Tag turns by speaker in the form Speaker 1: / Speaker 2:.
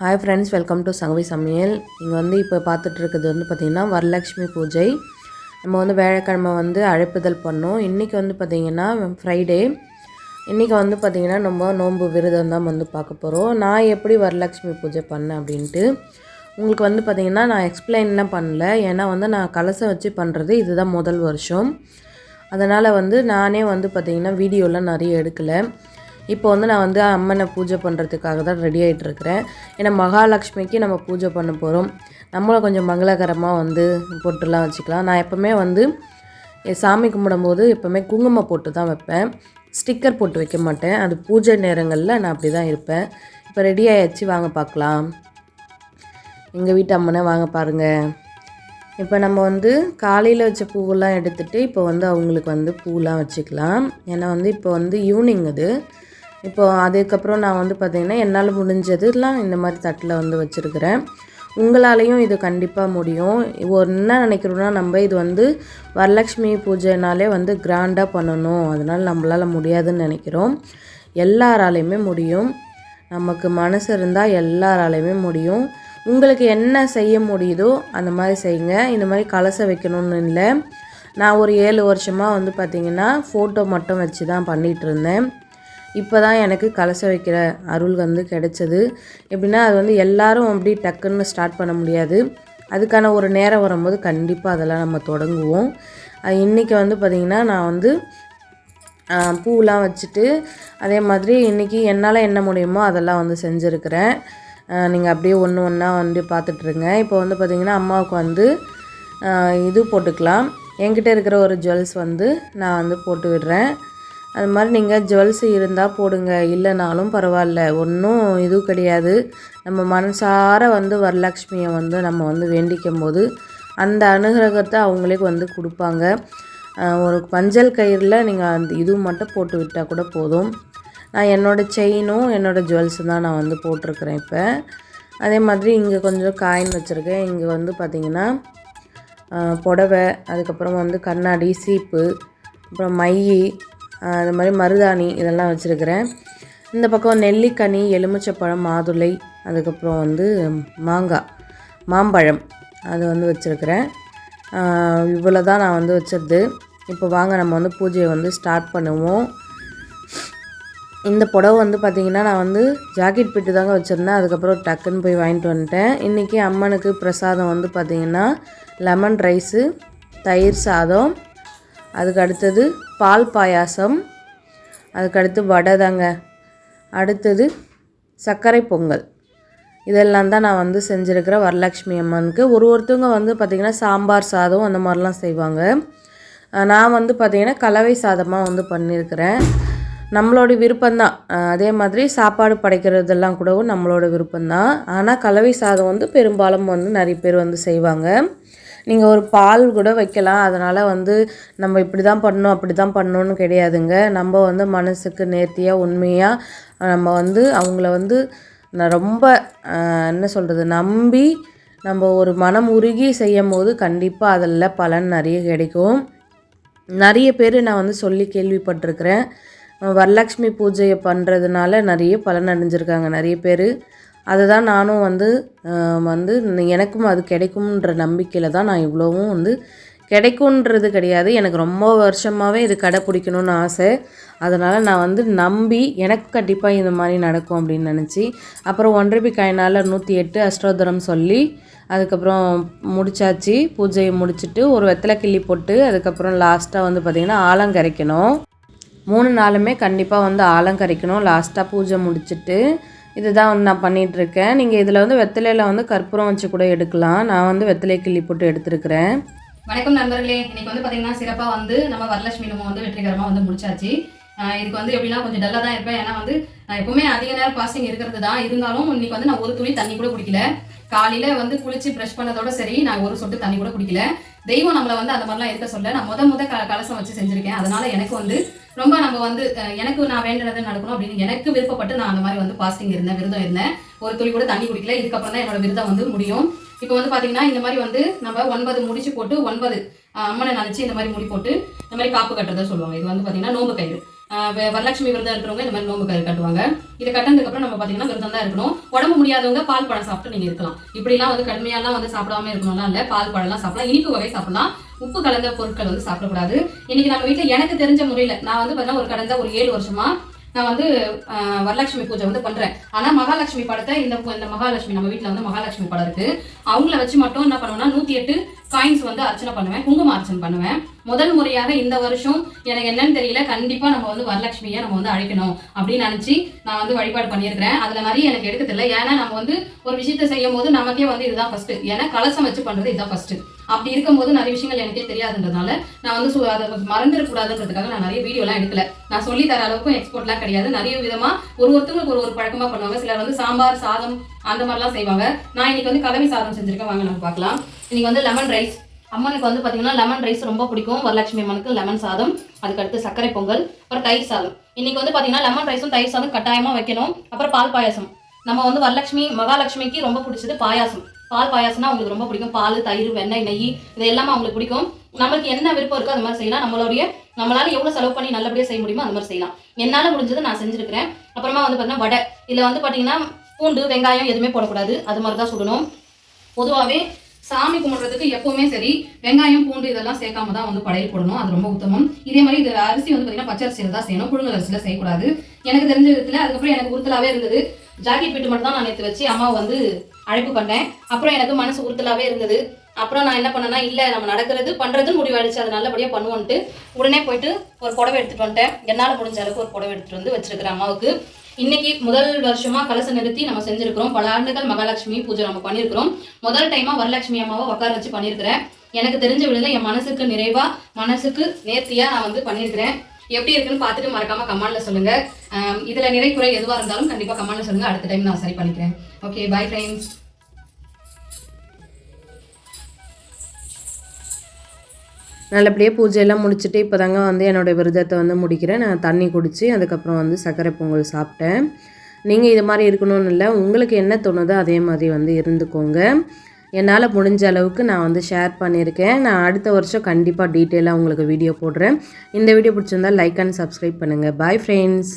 Speaker 1: Hi friends welcome to Sangavi சமையல் இங்கே வந்து இப்போ பார்த்துட்ருக்கிறது வந்து பார்த்திங்கன்னா வரலட்சுமி பூஜை. நம்ம வந்து வேலைக்கிழமை வந்து அழைப்புதல் பண்ணோம். இன்றைக்கி வந்து பார்த்திங்கன்னா ஃப்ரைடே இன்றைக்கி வந்து பார்த்திங்கன்னா நம்ம நோன்பு விரதம் தான் வந்து பார்க்க போகிறோம் நான் எப்படி வரலட்சுமி பூஜை பண்ணேன் அப்படின்ட்டு உங்களுக்கு வந்து பார்த்திங்கன்னா நான் எக்ஸ்பிளைன்லாம் பண்ணல. ஏன்னா வந்து நான் கலசம் வச்சு பண்ணுறது இதுதான் முதல் வருஷம். அதனால் வந்து நானே வந்து பார்த்திங்கன்னா வீடியோலாம் நிறைய எடுக்கலை. இப்போ வந்து நான் வந்து அம்மனை பூஜை பண்ணுறதுக்காக தான் ரெடி ஆகிட்டு இருக்கிறேன் ஏன்னா மகாலட்சுமிக்கு நம்ம பூஜை பண்ண போகிறோம் நம்மளும் கொஞ்சம் மங்களகரமாக வந்து பொட்டுலாம் வச்சுக்கலாம். நான் எப்போவுமே வந்து சாமி கும்பிடும்போது எப்போவுமே குங்குமம் போட்டு தான் வைப்பேன். ஸ்டிக்கர் போட்டு வைக்க மாட்டேன். அது பூஜை நேரங்களில் நான் அப்படி தான் இருப்பேன். இப்போ ரெடி ஆகிடுச்சு வாங்க பார்க்கலாம். எங்கள் வீட்டு அம்மனை வாங்க பாருங்கள் இப்போ நம்ம வந்து காலையில் வச்ச பூவெல்லாம் எடுத்துகிட்டு இப்போ வந்து அவங்களுக்கு வந்து பூலாம் வச்சுக்கலாம். ஏன்னா வந்து இப்போ வந்து ஈவினிங் அது. இப்போது அதுக்கப்புறம் நான் வந்து பார்த்திங்கன்னா என்னால் முடிஞ்சதுலாம் இந்த மாதிரி தட்டில் வந்து வச்சுருக்கிறேன். உங்களாலேயும் இது கண்டிப்பாக முடியும். ஒரு என்ன நினைக்கிறோன்னா நம்ம இது வந்து வரலட்சுமி பூஜைனாலே வந்து கிராண்டாக பண்ணணும். அதனால் நம்மளால் முடியாதுன்னு நினைக்கிறோம். எல்லாராலையுமே முடியும். நமக்கு மனசு இருந்தால் எல்லாராலையுமே முடியும். உங்களுக்கு என்ன செய்ய முடியுதோ அந்த மாதிரி செய்யுங்க. இந்த மாதிரி கலச வைக்கணும்னு இல்லை. நான் ஒரு ஏழு வருஷமாக வந்து பார்த்திங்கன்னா ஃபோட்டோ மட்டும் வச்சு தான் பண்ணிகிட்டு இருந்தேன். இப்போ தான் எனக்கு கலசம் வைக்கிற அருள் வந்து கிடைச்சது. எப்படின்னா அது வந்து எல்லாரும் அப்படி டக்குன்னு ஸ்டார்ட் பண்ண முடியாது. அதுக்கான ஒரு நேரம் வரும்போது கண்டிப்பாக அதெல்லாம் நம்ம தொடங்குவோம். அது இன்றைக்கி வந்து பார்த்திங்கன்னா நான் வந்து பூலாம் வச்சுட்டு அதே மாதிரி இன்றைக்கி என்னால் என்ன முடியுமோ அதெல்லாம் வந்து செஞ்சுருக்கிறேன். நீங்கள் அப்படியே ஒன்று ஒன்றா வந்து பார்த்துட்ருங்க இப்போ வந்து பார்த்திங்கன்னா அம்மாவுக்கு வந்து இது போட்டுக்கலாம். என்கிட்ட இருக்கிற ஒரு ஜுவல்ஸ் வந்து நான் வந்து போட்டு விடுறேன். அது மாதிரி நீங்கள் ஜுவல்ஸ் இருந்தால் போடுங்க. இல்லைனாலும் பரவாயில்ல. ஒன்றும் இதுவும் கிடையாது. நம்ம மனசார வந்து வரலக்ஷ்மியை வந்து நம்ம வந்து வேண்டிக்கும் போது அந்த அனுகிரகத்தை அவங்களே வந்து கொடுப்பாங்க. ஒரு மஞ்சள் கயிறில் நீங்கள் அந்த இது மட்டும் போட்டு விட்டால் கூட போதும். நான் என்னோடய செயினும் என்னோடய ஜுவல்ஸும் தான் நான் வந்து போட்டிருக்கிறேன் இப்போ. அதே மாதிரி இங்கே கொஞ்சம் காயின் வச்சுருக்கேன். இங்கே வந்து பார்த்திங்கன்னா புடவை அதுக்கப்புறம் வந்து கண்ணாடி சீப்பு அப்புறம் மை இந்த அது மாதிரி மருதாணி இதெல்லாம் வச்சுருக்கிறேன். இந்த பக்கம் நெல்லிக்கனி எலுமிச்சப்பழம் மாதுளை அதுக்கப்புறம் வந்து மாங்காய் மாம்பழம் அது வந்து வச்சுருக்கிறேன். இவ்வளோ தான் நான் வந்து வச்சுருது இப்போ வாங்க நம்ம வந்து பூஜையை வந்து ஸ்டார்ட் பண்ணுவோம். இந்த புடவை வந்து பார்த்திங்கன்னா நான் வந்து ஜாக்கெட் பிட்டு தாங்க வச்சுருந்தேன். அதுக்கப்புறம் டக்குன்னு போய் வாங்கிட்டு வந்துட்டேன். இன்றைக்கி அம்மனுக்கு பிரசாதம் வந்து பார்த்திங்கன்னா லெமன் ரைஸு தயிர் சாதம். அதுக்கு அடுத்தது பால் பாயாசம். அதுக்கடுத்து வடை தாங்க. அடுத்தது சர்க்கரை பொங்கல். இதெல்லாம் தான் நான் வந்து செஞ்சுருக்கிறேன் வரலட்சுமி அம்மனுக்கு. ஒரு ஒருத்தவங்க வந்து பார்த்திங்கன்னா சாம்பார் சாதம் அந்த மாதிரிலாம் செய்வாங்க. நான் வந்து பார்த்திங்கன்னா கலவை சாதமாக வந்து பண்ணியிருக்கிறேன். நம்மளோட விருப்பம்தான். அதே மாதிரி சாப்பாடு படைக்கிறதெல்லாம் கூடவும் நம்மளோட விருப்பம்தான். ஆனால் கலவை சாதம் வந்து பெரும்பாலும் வந்து நிறைய பேர் வந்து செய்வாங்க. நீங்கள் ஒரு பால் கூட வைக்கலாம். அதனால் வந்து நம்ம இப்படி தான் பண்ணணும் அப்படி தான் பண்ணணும்னு கிடையாதுங்க. நம்ம வந்து மனசுக்கு நேர்த்தியாக உண்மையாக நம்ம வந்து அவங்கள வந்து நான் ரொம்ப என்ன சொல்கிறது நம்பி நம்ம ஒரு மனம் உருகி செய்யும் போது கண்டிப்பாக அதில் பலன் நிறைய கிடைக்கும். நிறைய பேர் நான் வந்து சொல்லி கேள்விப்பட்டிருக்கிறேன். வரலட்சுமி பூஜையை பண்ணுறதுனால நிறைய பலன் அடைஞ்சிருக்காங்க நிறைய பேர். அதை தான் நானும் வந்து வந்து எனக்கும் அது கிடைக்கும்ன்ற நம்பிக்கையில் தான் நான் இவ்வளோவும் வந்து கிடைக்குன்றது கிடையாது. எனக்கு ரொம்ப வருஷமாகவே இது கடைப்பிடிக்கணும்னு ஆசை. அதனால் நான் வந்து நம்பி எனக்கு கண்டிப்பாக இந்த மாதிரி நடக்கும் அப்படின்னு நினச்சி அப்புறம் ஒன்றரை காயினால் நூற்றி எட்டு அஷ்டோத்தரம் சொல்லி அதுக்கப்புறம் முடிச்சாச்சு. பூஜையை முடிச்சுட்டு ஒரு வெத்தலை கிள்ளி போட்டு அதுக்கப்புறம் லாஸ்ட்டாக வந்து பார்த்திங்கன்னா ஆலங்கரைக்கணும் மூணு நாளுமே கண்டிப்பாக வந்து ஆலங்கரைக்கணும் லாஸ்ட்டாக பூஜை முடிச்சுட்டு இதுதான் வந்து நான் பண்ணிகிட்ருக்கேன் நீங்கள் இதில் வந்து வெத்தலையில் வந்து கற்பூரம் வச்சு கூட எடுக்கலாம். நான் வந்து வெத்தலை கிள்ளி போட்டு எடுத்துருக்கிறேன்.
Speaker 2: வணக்கம் நண்பர்களே. இன்னைக்கு வந்து பார்த்திங்கன்னா சிறப்பாக வந்து நம்ம வரலட்சுமி நம்ம வந்து வெற்றிகரமாக வந்து முடிச்சாச்சு. இதுக்கு வந்து எப்படின்னா கொஞ்சம் டல்லாக தான் இருப்பேன். ஏன்னா வந்து நான் எப்பவுமே அதிக நேரம் பாசிங் இருக்கிறது தான். இருந்தாலும் இன்னைக்கு வந்து நான் ஒரு துளி தண்ணி கூட குடிக்கல. காலையில வந்து குளிச்சு ப்ரெஷ் பண்ணதோட சரி நான் ஒரு சொட்டு தண்ணி கூட குடிக்கல. தெய்வம் நம்மளை வந்து அந்த மாதிரிலாம் இருக்க சொல்ல நான் முத முத க கலசம் வச்சு செஞ்சிருக்கேன். அதனால எனக்கு வந்து ரொம்ப நம்ம வந்து எனக்கு நான் வேண்டுறது நடக்கணும் அப்படின்னு எனக்கு விருப்பப்பட்டு நான் அந்த மாதிரி வந்து பாஸ்டிங் இருந்தேன் விரதம் இருந்தேன். ஒரு துளி கூட தண்ணி குடிக்கல இதுக்கப்புறம் தான் என்னோட விரதம் வந்து முடியும். இப்போ வந்து பார்த்தீங்கன்னா இந்த மாதிரி வந்து நம்ம ஒன்பது முடிச்சு போட்டு ஒன்பது அம்மனை நினச்சி இந்த மாதிரி முடி போட்டு இந்த மாதிரி காப்பு கட்டுறதை சொல்லுவாங்க. இது வந்து பார்த்தீங்கன்னா நோம்பு கயிறு. வ- வரலட்சுமி விரதம் இருக்கிறவங்க இந்த மாதிரி நோம்பு கயிறு கட்டுவாங்க. இதை கட்டினதுக்கப்புறம் நம்ம பார்த்தீங்கன்னா விரதம் தான் இருக்கணும். உடம்பு முடியாதவங்க பால் பழம் சாப்பிட்டு நீங்கள் இருக்கலாம். இப்படிலாம் வந்து கடுமையாலாம் வந்து சாப்பிடாம இருக்கணும்லாம் இல்லை. பால் பழம்லாம் சாப்பிடலாம். இனிப்பு வகை சாப்பிடலாம். உப்பு கலந்த பொருட்கள் வந்து சாப்பிடக்கூடாது. இன்னைக்கு நம்ம வீட்டில் எனக்கு தெரிஞ்ச முறையில் நான் வந்து பார்த்தீங்கன்னா ஒரு கடந்த ஒரு ஏழு வருஷமா நான் வந்து வரலட்சுமி பூஜை வந்து பண்றேன். ஆனா மகாலட்சுமி படத்தை இந்த இந்த மகாலட்சுமி நம்ம வீட்டில் வந்து மகாலட்சுமி படம் இருக்கு. அவங்கள வச்சு மட்டும் என்ன பண்ணுவேன்னா நூத்தி எட்டு காயின்ஸ் வந்து அர்ச்சனை பண்ணுவேன். குங்கும அர்ச்சனை பண்ணுவேன். முதல் முறையாக இந்த வருஷம் எனக்கு என்னன்னு தெரியல கண்டிப்பா நம்ம வந்து வரலட்சுமியை நம்ம வந்து அழைக்கணும் அப்படின்னு நினைச்சு நான் வந்து வழிபாடு பண்ணியிருக்கிறேன். அதுல நிறைய எனக்கு எடுக்க தெரியல. ஏன்னா நம்ம வந்து ஒரு விஷயத்தை செய்யும் போது நமக்கே வந்து இதுதான் ஃபர்ஸ்ட் ஏன்னா கலசம் வச்சு பண்றது இதுதான் ஃபர்ஸ்ட் அப்படி இருக்கும்போது நிறைய விஷயங்கள் எனக்கே தெரியாதுன்றதுனால நான் வந்து சு- அதை மறந்துடக்கூடாதுன்றதுக்காக நான் நிறைய வீடியோலாம் எடுக்கல. நான் சொல்லி தர அளவுக்கும் எக்ஸ்போர்ட்லாம் கிடையாது. நிறைய விதமா ஒரு ஒருத்தவங்களுக்கு ஒரு ஒரு பழக்கமா பண்ணுவாங்க. சிலர் வந்து சாம்பார் சாதம் அந்த மாதிரிலாம் செய்வாங்க. நான் இன்னைக்கு வந்து கலவை சாதம் செஞ்சிருக்கேன். வாங்க நம்ம பார்க்கலாம். இன்னைக்கு வந்து லெமன் ரைஸ் அம்மனுக்கு வந்து பார்த்தீங்கன்னா லெமன் ரைஸ் ரொம்ப பிடிக்கும். வரலட்சுமி அம்மனுக்கு லெமன் சாதம். அதுக்கடுத்து சர்க்கரை பொங்கல். அப்புறம் தயிர் சாதம். இன்னைக்கு வந்து பார்த்தீங்கன்னா லெமன் ரைஸும் தயிர் சாதம் கட்டாயமாக வைக்கணும். அப்புறம் பால் பாயாசம். நம்ம வந்து வரலட்சுமி மகாலட்சுமிக்கு ரொம்ப பிடிச்சது பாயாசம். பால் பாயாசம்னா அவங்களுக்கு ரொம்ப பிடிக்கும். பால் தயிர் வெண்ணெய் நெய் இது எல்லாமே அவங்களுக்கு பிடிக்கும். நம்மளுக்கு என்ன விருப்பம் இருக்கோ அது மாதிரி செய்யலாம். நம்மளுடைய நம்மளால எவ்வளவு செலவு பண்ணி நல்லபடியாக செய்ய முடியுமோ அந்த மாதிரி செய்யலாம். என்னால முடிஞ்சதை நான் செஞ்சிருக்கிறேன். அப்புறமா வந்து பார்த்தீங்கன்னா வடை. இதில் வந்து பார்த்தீங்கன்னா பூண்டு வெங்காயம் எதுவுமே போடக்கூடாது. அது மாதிரி தான் சுடணும். பொதுவாகவே சாமி கும்பிட்றதுக்கு எப்பவுமே சரி வெங்காயம் பூண்டு இதெல்லாம் சேர்க்காம தான் வந்து படையல் போடணும். அது ரொம்ப உத்தமம். இதே மாதிரி இது அரிசி வந்து பார்த்தீங்கன்னா பச்சரிசியில் தான் செய்யணும். புழுங்கல் அரிசியில் செய்யக்கூடாது. எனக்கு தெரிஞ்ச விதத்தில் அதுக்கப்புறம் எனக்கு உறுத்தலாகவே இருந்தது. ஜாக்கெட் பிட்டு மட்டும் தான் நான் நேற்று வச்சு அம்மாவை வந்து அழைப்பு பண்ணேன். அப்புறம் எனக்கு மனசு உறுத்தலாகவே இருந்தது. அப்புறம் நான் என்ன பண்ணேன்னா இல்லை நம்ம நடக்கிறது பண்ணுறதுன்னு முடிவாயிடுச்சு. அது நல்லபடியாக பண்ணுவோன்ட்டு உடனே போயிட்டு ஒரு புடவை எடுத்துகிட்டு வந்துட்டேன். என்னால் முடிஞ்ச அளவுக்கு ஒரு புடவை எடுத்துகிட்டு வந்து வச்சிருக்கிறேன் அம்மாவுக்கு. இன்னைக்கு முதல் வருஷமா கலசம் நிறுத்தி நம்ம செஞ்சிருக்கிறோம். பல ஆண்டுகள் மகாலட்சுமி பூஜை நம்ம பண்ணியிருக்கிறோம். முதல் டைமா வரலட்சுமி அம்மாவை உட்கார வச்சு பண்ணியிருக்கிறேன். எனக்கு தெரிஞ்ச விடல என் மனசுக்கு நிறைவா மனசுக்கு நேர்த்தியா நான் வந்து பண்ணியிருக்கிறேன். எப்படி இருக்குன்னு பார்த்துட்டு மறக்காம கமெண்ட்ல சொல்லுங்க. ஆம், இதுல நிறை குறை இருந்தாலும் கண்டிப்பாக கமெண்ட்ல சொல்லுங்க. அடுத்த டைம் நான் சரி பண்ணிக்கிறேன். ஓகே பை ஃப்ரெண்ட்ஸ்
Speaker 1: நல்லபடியாக பூஜையெல்லாம் முடிச்சுட்டு இப்போ தாங்க வந்து என்னோடய விரதத்தை வந்து முடிக்கிறேன். நான் தண்ணி குடித்து அதுக்கப்புறம் வந்து சர்க்கரை பொங்கல் சாப்பிட்டேன். நீங்கள் இது மாதிரி இருக்கணும்னு இல்லை உங்களுக்கு என்ன தோணுதோ அதே மாதிரி வந்து இருந்துக்கோங்க. என்னால் முடிஞ்ச அளவுக்கு நான் வந்து ஷேர் பண்ணியிருக்கேன். நான் அடுத்த வருஷம் கண்டிப்பாக டீட்டெயிலாக உங்களுக்கு வீடியோ போடுறேன். இந்த வீடியோ பிடிச்சிருந்தா லைக் அண்ட் சப்ஸ்கிரைப் பண்ணுங்கள் பாய் ஃப்ரெண்ட்ஸ்